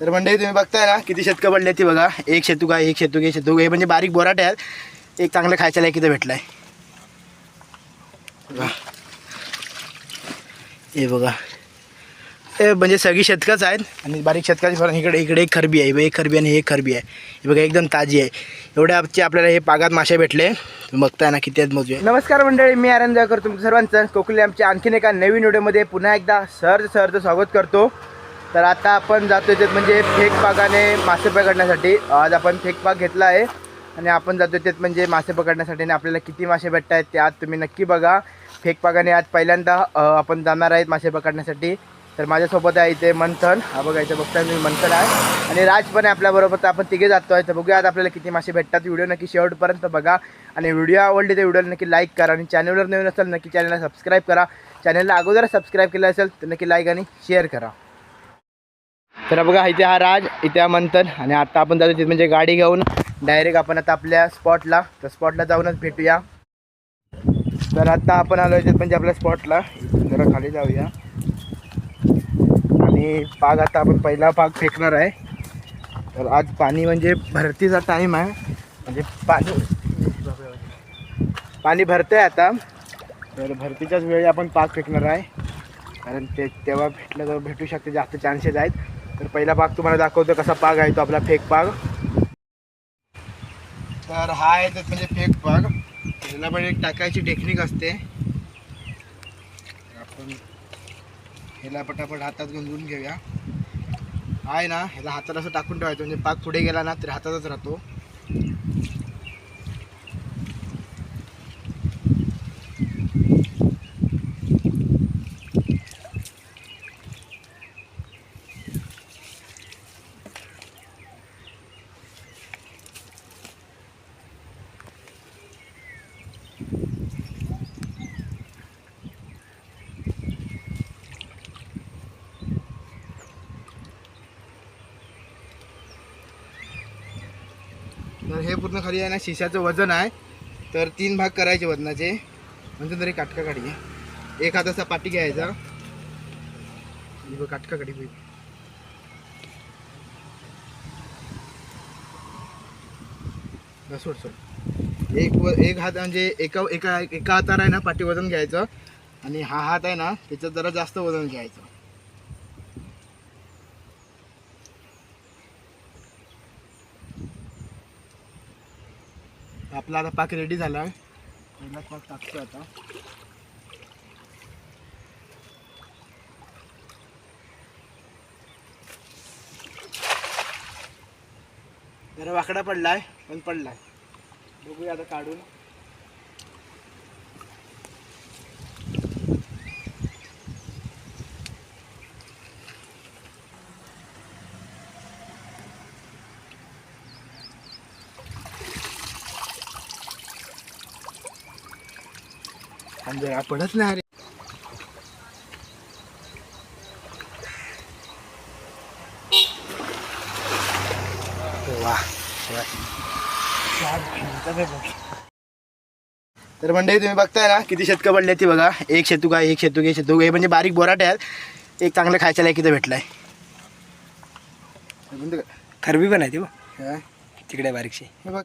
तर मंडळी तुम्ही बघताय ना किती शेतक पडले ती बघा. एक शेतू एक शेतुक एक शेतुक हे म्हणजे बारीक बोराटे आहेत एक चांगलं खायच्या लायकीचं भेटलाय. हे बघा. म्हणजे सगळी शेतकच आहेत आणि बारीक शेतकाची फरक इकडे इकडे एक खरबी आहे एक खरबी आणि एक खरबी आहे. हे बघा एकदम ताजी आहे. एवढ्या आजचे आपल्याला हे पागात मासे भेटले. बघताय ना किती आहेत मोजूया नमस्कार मंडळी मी आनंद करतो तुमचं सर्वांचं. कोकणी आमच्या आणखीन एका नवीन व्हिडिओमध्ये पुन्हा एकदा सहज सहज स्वागत करतो. तर आता आपण जातो त्यात म्हणजे फेक पागाने मासे पकडण्यासाठी. आज आपण फेक पाग घेतला आहे. आणि आपण जातो त्यात म्हणजे मासे पकडण्यासाठी आणि आपल्याला किती मासे भेटत आहेत ते आज तुम्ही नक्की बघा. फेक पागाने आज पहिल्यांदा आपण जाणार आहेत मासे पकडण्यासाठी. तर माझ्यासोबत आहे इथे मंथन. हा बघा इथे बघताय मी मंथन आहे. आणि राज पण आहे आपल्याबरोबर तर आपण तिघे जातो आहे तर बघूया आपल्याला किती मासे भेटतात. व्हिडिओ नक्की शेवटपर्यंत बघा. आणि व्हिडिओ आवडली तर व्हिडिओला नक्की लाईक करा. आणि चॅनलवर नवीन असेल नक्की चॅनलला सबस्क्राईब करा. चॅनलला अगोदर सबस्क्राईब केलं असेल तर नक्की लाईक आणि शेअर करा. तर बघा इथे हा राज इथे हा मंथन. आणि आता आपण जातो तिथे म्हणजे गाडी घेऊन. डायरेक्ट आपण आता आपल्या स्पॉटला तर स्पॉटला जाऊनच भेटूया. तर आता आपण आलो इथे म्हणजे आपल्या स्पॉटला जरा खाली जाऊया. आणि पाग आता आपण पहिला पाग फेकणार आहे. तर आज पाणी म्हणजे भरतीचा टाईम आहे. म्हणजे पाणी पाणी भरते आता. तर भरतीच्याच वेळी आपण पाग फेकणार आहे. कारण ते तेव्हा भेटलं तर भेटू शकते जास्त चान्सेस आहेत. तर पहिला पाग तुम्हाला दाखवतो कसा पाग आहे तो आपला फेक पाग तर हा आहे तर म्हणजे फेक पाग त्याला पण एक टाकायची टेक्निक असते. आपण ह्याला पटापट हातात गुंजून घेऊया. आहे ना ह्याला हातात असं टाकून ठेवायचं म्हणजे पाक पुढे गेला ना तर हातातच राहतो. हे पूर्ण खाली आहे ना शिशाचं वजन आहे. तर तीन भाग करायचे वजनाचे. म्हणजे तरी काटका काढी. एक हाताचा पाठी घ्यायचा. काटका काढी सोड सोड. एक व एक हात म्हणजे एका एका एका हाताला आहे ना पाठी वजन घ्यायचं. आणि हा हात आहे ना त्याच्यात जरा जास्त वजन घ्यायचं. आपला आता पाक रेडी झाला आहे पहिला पाक टाकतो आता. जरा वाकडा पडलाय पण पडलाय. बघूया आता काढून. आणि जरा पडत नाही रे वा. तर मंडळी तुम्ही बघताय ना किती शेतक पडले ती बघा. एक शेतू काय एक शेतू एक शेतू हे म्हणजे बारीक बोराटे आहेत. एक चांगलं खायच्या लायकीचं भेटलाय. खरबी पण आहे ती बघ. हे तिकडे बारीकशी. बघ.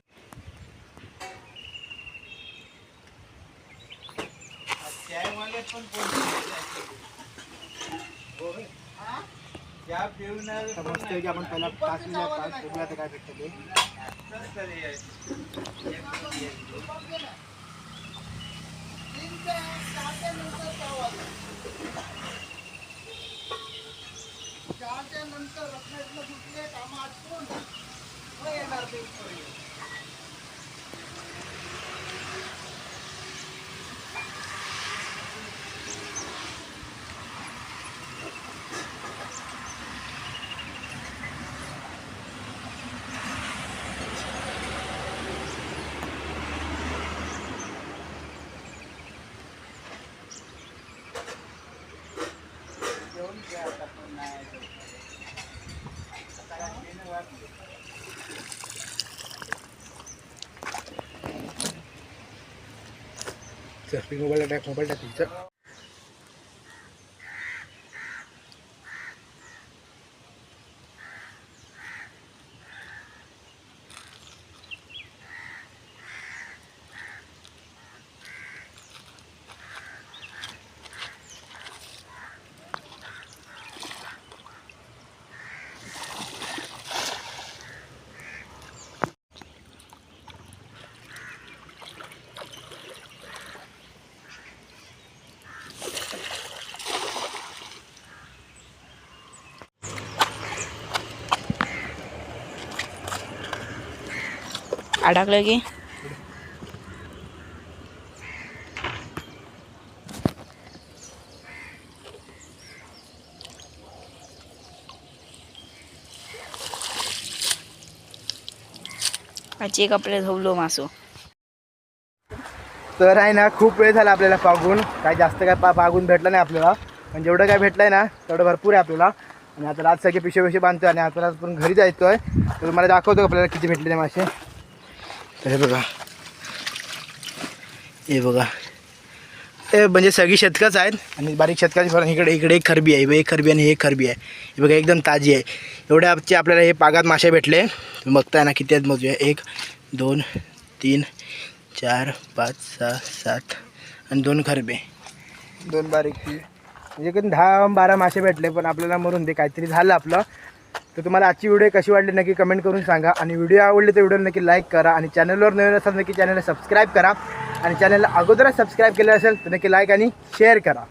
समजतंय की आपण पहिला पाच मिनिट पाच बघूया आता काय भेटतं ते मोबाईल टाक मोबाईल टाक अडकलं की. आजची कपडे आपल्याला मासू. मासो तर आहे ना खूप वेळ झाला आपल्याला पागून काय जास्त काय पा पागून भेटलं नाही आपल्याला. पण जेवढं काय भेटलं आहे ना तेवढं भरपूर आहे आपल्याला. आणि आता आज सगळे पिशे पिशे बांधतो आणि आता पण घरी जायचो आहे तर मला दाखवतो आपल्याला किती भेटले ते मासे? हे बघा. हे बघा. हे म्हणजे सगळी शेतकच आहेत आणि बारीक शतकाची फरक इकडे इकडे एक खरबी आहे एक खरबी आणि हे एक खरबी आहे. हे बघा एकदम ताजी आहे. एवढ्या आजचे आपल्याला हे पागात मासे भेटले. बघताय ना किती आहेत मोजूया एक दोन तीन चार पाच सहा सात आणि दोन खरबे. दोन बारीक म्हणजे कधी दहा बारा मासे भेटले पण आपल्याला मरून दे. काहीतरी झालं आपलं. तर तुम्हाला आजची व्हिडिओ कशी वाटली नक्की कमेंट करून सांगा. आणि व्हिडिओ आवडली तर व्हिडिओ नक्की लाईक करा आणि चॅनलवर नवीन असाल नक्की चॅनलला सबस्क्राईब करा. आणि चॅनलला अगोदरच सबस्क्राईब केलं असेल तर नक्की लाईक आणि शेअर करा.